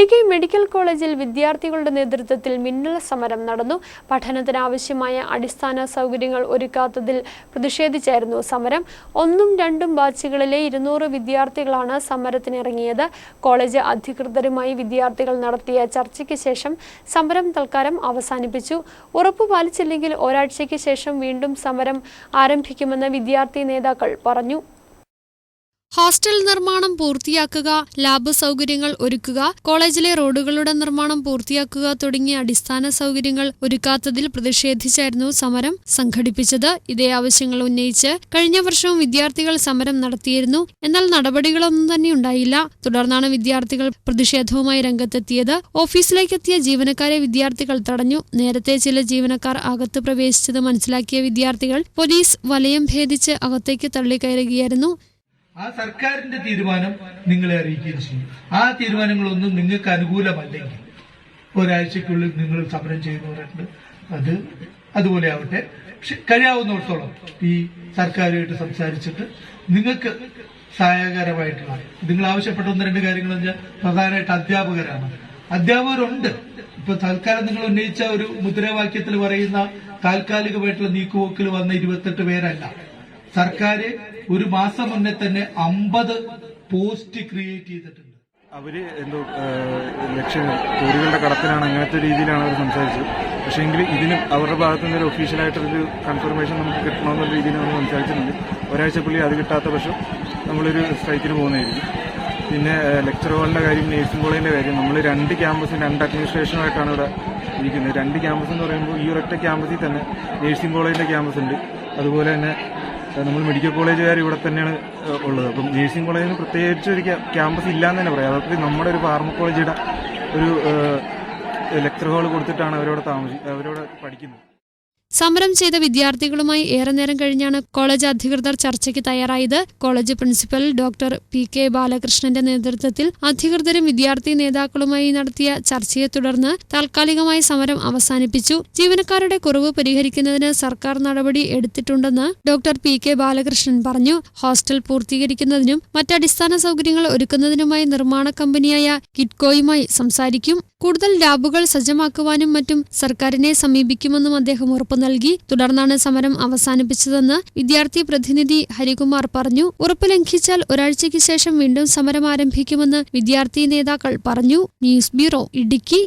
Idukki medical കോളേജിൽ വിദ്യാർത്ഥികളുടെ നേതൃത്വത്തിൽ മിന്നൽ സമരം നടന്നു. പഠനത്തിനാവശ്യമായ അടിസ്ഥാന സൗകര്യങ്ങൾ ഒരുക്കാത്തതിൽ പ്രതിഷേധിച്ചായിരുന്നു സമരം. ഒന്നും രണ്ടും ബാച്ചുകളിലെ ഇരുന്നൂറ് വിദ്യാർത്ഥികളാണ് സമരത്തിനിറങ്ങിയത്. കോളേജ് അധികൃതരുമായി വിദ്യാർത്ഥികൾ നടത്തിയ ചർച്ചയ്ക്ക് ശേഷം സമരം തൽക്കാലം അവസാനിപ്പിച്ചു. ഉറപ്പു പാലിച്ചില്ലെങ്കിൽ ഒരാഴ്ചയ്ക്ക് ശേഷം വീണ്ടും സമരം ആരംഭിക്കുമെന്ന് വിദ്യാർത്ഥി നേതാക്കൾ പറഞ്ഞു. ഹോസ്റ്റൽ നിർമ്മാണം പൂർത്തിയാക്കുക ലാബ് സൗകര്യങ്ങൾ ഒരുക്കുക കോളേജിലെ റോഡുകളുടെ നിർമ്മാണം പൂർത്തിയാക്കുക തുടങ്ങിയ അടിസ്ഥാന സൗകര്യങ്ങൾ ഒരുക്കാത്തതിൽ പ്രതിഷേധിച്ചായിരുന്നു സമരം സംഘടിപ്പിച്ചത്. ഇതേ ആവശ്യങ്ങൾ ഉന്നയിച്ച് കഴിഞ്ഞ വർഷവും വിദ്യാർത്ഥികൾ സമരം നടത്തിയിരുന്നു. എന്നാൽ നടപടികളൊന്നും തന്നെ ഉണ്ടായില്ല. തുടർന്നാണ് വിദ്യാർത്ഥികൾ പ്രതിഷേധവുമായി രംഗത്തെത്തിയത്. ഓഫീസിലേക്കെത്തിയ ജീവനക്കാരെ വിദ്യാർത്ഥികൾ തടഞ്ഞു. നേരത്തെ ചില ജീവനക്കാർ അകത്ത് പ്രവേശിച്ചത് മനസ്സിലാക്കിയ വിദ്യാർത്ഥികൾ പോലീസ് വലയം ഭേദിച്ച് അകത്തേക്ക് തള്ളിക്കയറുകയായിരുന്നു. ആ സർക്കാരിന്റെ തീരുമാനം നിങ്ങളെ അറിയിക്കുകയും ചെയ്യും. ആ തീരുമാനങ്ങളൊന്നും നിങ്ങൾക്ക് അനുകൂലമല്ലെങ്കിൽ ഒരാഴ്ചക്കുള്ളിൽ നിങ്ങൾ സമരം ചെയ്യുന്നവരുണ്ട്. അത് അതുപോലെ ആവട്ടെ. പക്ഷെ കഴിയാവുന്നിടത്തോളം ഈ സർക്കാരുമായിട്ട് സംസാരിച്ചിട്ട് നിങ്ങൾക്ക് സഹായകരമായിട്ടുള്ള നിങ്ങൾ ആവശ്യപ്പെട്ട ഒന്ന് രണ്ട് കാര്യങ്ങൾ വെച്ചാൽ പ്രധാനമായിട്ട് അധ്യാപകരാണ്. അധ്യാപകരുണ്ട്. ഇപ്പൊ തൽക്കാലം നിങ്ങൾ ഉന്നയിച്ച ഒരു മുദ്രാവാക്യത്തിൽ പറയുന്ന താൽക്കാലികമായിട്ടുള്ള നീക്കുപോക്കിൽ വന്ന ഇരുപത്തെട്ട് പേരല്ല. സർക്കാർ ഒരു മാസം മുന്നേ തന്നെ അമ്പത് പോസ്റ്റ് ക്രിയേറ്റ് ചെയ്തിട്ടുണ്ട്. അവർ എന്തോ ലക്ഷ്യം ലക്ഷ്യങ്ങൾ കോടികളുടെ കടത്തിലാണ് അങ്ങനത്തെ രീതിയിലാണ് അവർ സംസാരിച്ചത്. പക്ഷേ എങ്കിൽ ഇതിന് അവരുടെ ഭാഗത്തു നിന്ന് ഒരു ഒഫീഷ്യലായിട്ടൊരു കൺഫർമേഷൻ നമുക്ക് കിട്ടണമെന്നുള്ള രീതിയിൽ നമ്മൾ സംസാരിച്ചിട്ടുണ്ട്. ഒരാഴ്ച പുള്ളി അത് കിട്ടാത്ത പക്ഷം നമ്മളൊരു സ്ട്രൈക്കിന് പോകുന്നതായിരിക്കും. പിന്നെ ലെക്ചർ ഹോളിന്റെ കാര്യം നേഴ്സിംഗ് കോളേജിന്റെ കാര്യം നമ്മൾ രണ്ട് ക്യാമ്പസും രണ്ട് അഡ്മിനിസ്ട്രേഷനുമായിട്ടാണ് ഇവിടെ ഇരിക്കുന്നത്. രണ്ട് ക്യാമ്പസ് എന്ന് പറയുമ്പോൾ ഈ ഒരൊറ്റ ക്യാമ്പസിൽ തന്നെ നേഴ്സിംഗ് കോളേജിന്റെ ക്യാമ്പസ് ഉണ്ട്. അതുപോലെ തന്നെ നമ്മൾ മെഡിക്കൽ കോളേജുകാർ ഇവിടെ തന്നെയാണ് ഉള്ളത്. അപ്പം നേഴ്സിംഗ് കോളേജിന് പ്രത്യേകിച്ച് ഒരു ക്യാമ്പസ് ക്യാമ്പസ് ഇല്ലാന്ന് തന്നെ പറയാം. അതൊക്കെ നമ്മുടെ ഒരു ഫാർമക്കോളജിയുടെ ഒരു ലെക്ചർ ഹാൾ കൊടുത്തിട്ടാണ് അവരോട് താമസി അവരോട് പഠിക്കുന്നത്. സമരം ചെയ്ത വിദ്യാർത്ഥികളുമായി ഏറെ നേരം കഴിഞ്ഞാണ് കോളേജ് അധികൃതർ ചർച്ചയ്ക്ക് തയ്യാറായത്. College principal doctor P K ബാലകൃഷ്ണന്റെ നേതൃത്വത്തിൽ അധികൃതരും വിദ്യാർത്ഥി നേതാക്കളുമായി നടത്തിയ ചർച്ചയെ തുടർന്ന് താൽക്കാലികമായി സമരം അവസാനിപ്പിച്ചു. ജീവനക്കാരുടെ കുറവ് പരിഹരിക്കുന്നതിന് സർക്കാർ നടപടി എടുത്തിട്ടുണ്ടെന്ന് ഡോക്ടർ പി കെ ബാലകൃഷ്ണൻ പറഞ്ഞു. ഹോസ്റ്റൽ പൂർത്തീകരിക്കുന്നതിനും മറ്റടിസ്ഥാന സൗകര്യങ്ങൾ ഒരുക്കുന്നതിനുമായി നിർമ്മാണ കമ്പനിയായ കിറ്റ്കോയുമായി സംസാരിക്കും. കൂടുതൽ ലാബുകൾ സജ്ജമാക്കുവാനും മറ്റും സർക്കാരിനെ സമീപിക്കുമെന്നും അദ്ദേഹം ഉറപ്പു നൽകി. തുടർന്നാണ് സമരം അവസാനിപ്പിച്ചതെന്ന് വിദ്യാർത്ഥി പ്രതിനിധി ഹരികുമാർ പറഞ്ഞു. ഉറപ്പ് ലംഘിച്ചാൽ ഒരാഴ്ചയ്ക്ക് ശേഷം വീണ്ടും സമരം ആരംഭിക്കുമെന്ന് വിദ്യാർത്ഥി നേതാക്കൾ പറഞ്ഞു. News bureau Idukki.